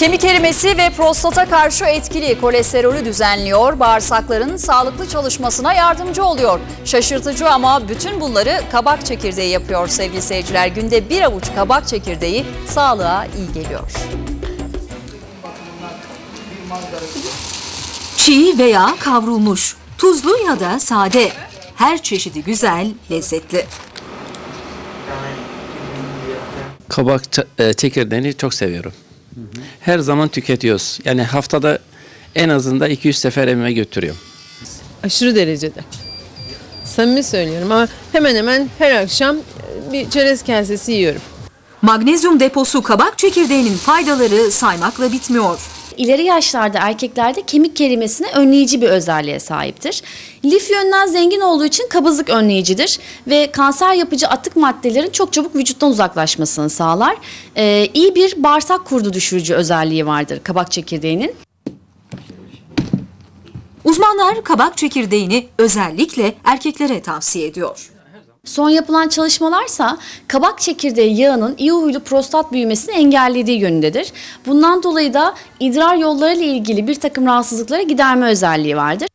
Kemik erimesi ve prostata karşı etkili kolesterolü düzenliyor, bağırsakların sağlıklı çalışmasına yardımcı oluyor. Şaşırtıcı ama bütün bunları kabak çekirdeği yapıyor sevgili seyirciler. Günde bir avuç kabak çekirdeği sağlığa iyi geliyor. Çiğ veya kavrulmuş, tuzlu ya da sade. Her çeşidi güzel, lezzetli. Kabak e, çekirdeğini çok seviyorum. Her zaman tüketiyoruz. Yani haftada en azından 200 sefer evime götürüyorum. Aşırı derecede. Samimi söylüyorum ama hemen hemen her akşam bir çerez kasesi yiyorum. Magnezyum deposu kabak çekirdeğinin faydaları saymakla bitmiyor. İleri yaşlarda erkeklerde kemik kerimesine önleyici bir özelliğe sahiptir. Lif yönden zengin olduğu için kabızlık önleyicidir ve kanser yapıcı atık maddelerin çok çabuk vücuttan uzaklaşmasını sağlar. Ee, iyi bir bağırsak kurdu düşürücü özelliği vardır kabak çekirdeğinin. Uzmanlar kabak çekirdeğini özellikle erkeklere tavsiye ediyor. Son yapılan çalışmalarsa kabak çekirdeği yağının iyi huylu prostat büyümesini engellediği yönündedir. Bundan dolayı da idrar yolları ile ilgili bir takım rahatsızlıklara giderme özelliği vardır.